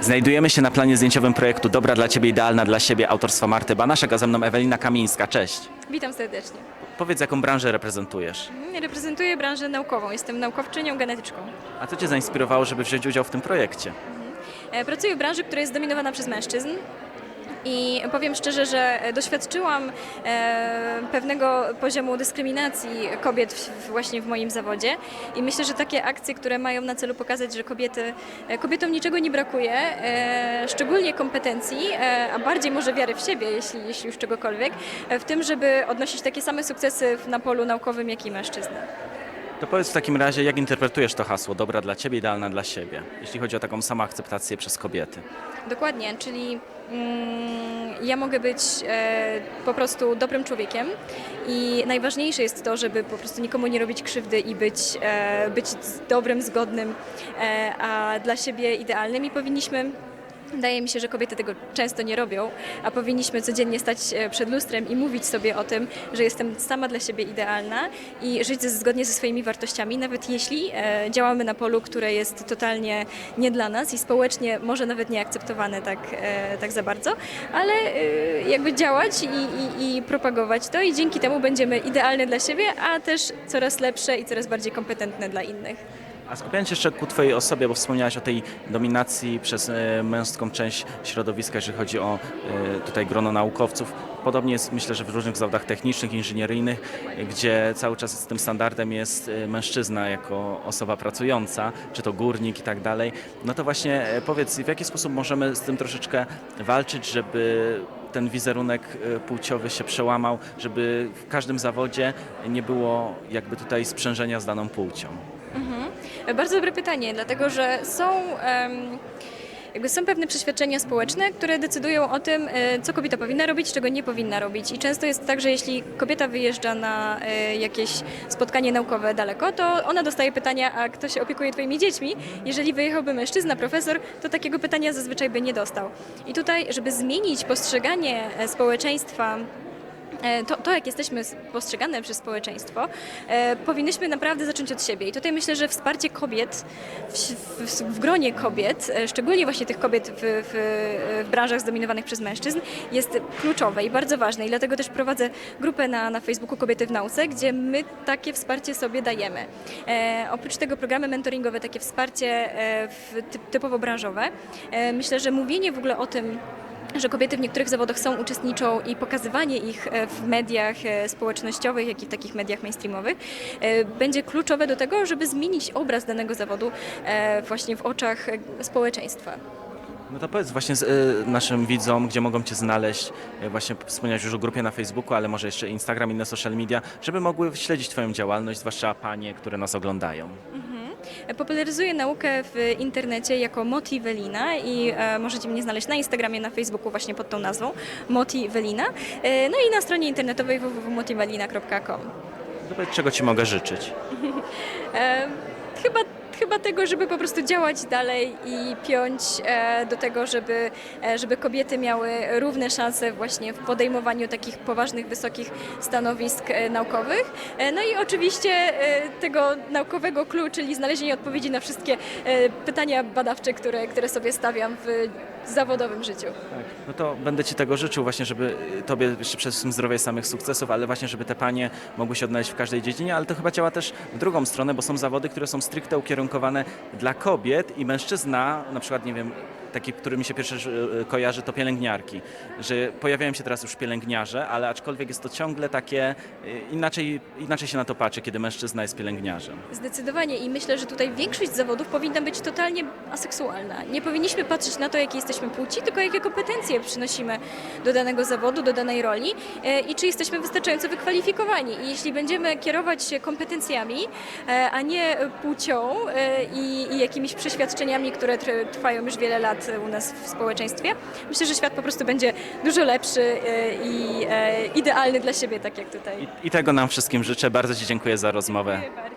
Znajdujemy się na planie zdjęciowym projektu Dobra dla Ciebie, idealna dla siebie autorstwa Marty Banaszek, a ze mną Ewelina Kamińska. Cześć. Witam serdecznie. Powiedz, jaką branżę reprezentujesz? Reprezentuję branżę naukową. Jestem naukowczynią genetyczką. A co Cię zainspirowało, żeby wziąć udział w tym projekcie? E, Pracuję w branży, która jest zdominowana przez mężczyzn. I powiem szczerze, że doświadczyłam e, pewnego poziomu dyskryminacji kobiet właśnie w moim zawodzie. I myślę, że takie akcje, które mają na celu pokazać, że kobiety, e, kobietom niczego nie brakuje, e, szczególnie kompetencji, a bardziej może wiary w siebie, jeśli, jeśli już czegokolwiek, w tym, żeby odnosić takie same sukcesy na polu naukowym, jak i mężczyzny. To powiedz w takim razie, jak interpretujesz to hasło Dobra dla Ciebie, idealna dla siebie, jeśli chodzi o taką samoakceptację przez kobiety? Dokładnie, czyli mm, ja mogę być e, po prostu dobrym człowiekiem i najważniejsze jest to, żeby po prostu nikomu nie robić krzywdy i być, e, być dobrym, zgodnym, e, a dla siebie idealnym i powinniśmy Wydaje mi się, że kobiety tego często nie robią, a powinniśmy codziennie stać e, przed lustrem i mówić sobie o tym, że jestem sama dla siebie idealna i żyć zgodnie ze swoimi wartościami, nawet jeśli e, działamy na polu, które jest totalnie nie dla nas i społecznie może nawet nieakceptowane tak, e, tak za bardzo, ale jakby działać i, i, i propagować to i dzięki temu będziemy idealne dla siebie, a też coraz lepsze i coraz bardziej kompetentne dla innych. A skupiając się jeszcze ku Twojej osobie, bo wspomniałaś o tej dominacji przez e, męską część środowiska, jeżeli chodzi o e, tutaj grono naukowców. Podobnie jest myślę, że w różnych zawodach technicznych, inżynieryjnych, gdzie cały czas tym standardem jest e, mężczyzna jako osoba pracująca, czy to górnik i tak dalej. No to właśnie powiedz, w jaki sposób możemy z tym troszeczkę walczyć, żeby ten wizerunek płciowy się przełamał, żeby w każdym zawodzie nie było jakby tutaj sprzężenia z daną płcią. Bardzo dobre pytanie, dlatego że są. em, Jakby są pewne przeświadczenia społeczne, które decydują o tym, e, co kobieta powinna robić, czego nie powinna robić. I często jest tak, że jeśli kobieta wyjeżdża na e, jakieś spotkanie naukowe daleko, to ona dostaje pytania, a kto się opiekuje twoimi dziećmi? Jeżeli wyjechałby mężczyzna, profesor, to takiego pytania zazwyczaj by nie dostał. I tutaj, żeby zmienić postrzeganie e, społeczeństwa to, to, jak jesteśmy postrzegane przez społeczeństwo, e, powinnyśmy naprawdę zacząć od siebie. I tutaj myślę, że wsparcie kobiet w, w, w gronie kobiet, e, szczególnie właśnie tych kobiet w, w, w branżach zdominowanych przez mężczyzn, jest kluczowe i bardzo ważne. I dlatego też prowadzę grupę na, na Facebooku Kobiety w Nauce, gdzie my takie wsparcie sobie dajemy. E, oprócz tego programy mentoringowe, takie wsparcie e, w, typ, typowo branżowe. E, myślę, że mówienie w ogóle o tym, że kobiety w niektórych zawodach są, uczestniczą i pokazywanie ich e, w mediach e, społecznościowych, jak i w takich mediach mainstreamowych e, będzie kluczowe do tego, żeby zmienić obraz danego zawodu właśnie w oczach społeczeństwa. No to powiedz właśnie z, y, naszym widzom, gdzie mogą Cię znaleźć. Właśnie wspomniałeś już o grupie na Facebooku, ale może jeszcze Instagram, inne social media, żeby mogły śledzić Twoją działalność, zwłaszcza panie, które nas oglądają. E, Popularyzuję naukę w internecie jako Motivelina i e, możecie mnie znaleźć na Instagramie, na Facebooku właśnie pod tą nazwą Motivelina, e, no i na stronie internetowej www.motivelina.com. To powiedz, czego Ci mogę życzyć. E, chyba, chyba tego, żeby po prostu działać dalej i piąć e, do tego, żeby, e, żeby kobiety miały równe szanse właśnie w podejmowaniu takich poważnych, wysokich stanowisk e, naukowych. No i oczywiście tego naukowego clue, czyli znalezienie odpowiedzi na wszystkie pytania badawcze, które, które sobie stawiam w zawodowym życiu. No to będę Ci tego życzył właśnie, żeby Tobie jeszcze przede wszystkim zdrowia samych sukcesów, ale właśnie, żeby te panie mogły się odnaleźć w każdej dziedzinie, ale to chyba działa też w drugą stronę, bo są zawody, które są stricte ukierunkowane dla kobiet i mężczyzna, na przykład, nie wiem, taki, który mi się pierwszy y, kojarzy, to pielęgniarki, że pojawiają się teraz już pielęgniarze, ale aczkolwiek jest to ciągle takie, y, inaczej, inaczej się na to patrzy, kiedy mężczyzna jest pielęgniarzem. Zdecydowanie i myślę, że tutaj większość zawodów powinna być totalnie aseksualna. Nie powinniśmy patrzeć na to, jakie jesteśmy płci, tylko jakie kompetencje przynosimy do danego zawodu, do danej roli e, i czy jesteśmy wystarczająco wykwalifikowani. I jeśli będziemy kierować się kompetencjami, e, a nie płcią e, i, i jakimiś przeświadczeniami, które tr- trwają już wiele lat u nas w społeczeństwie, myślę, że świat po prostu będzie dużo lepszy e, i e, idealny dla siebie, tak jak tutaj. I, I tego nam wszystkim życzę. Bardzo Ci dziękuję za rozmowę. Dziękuję bardzo.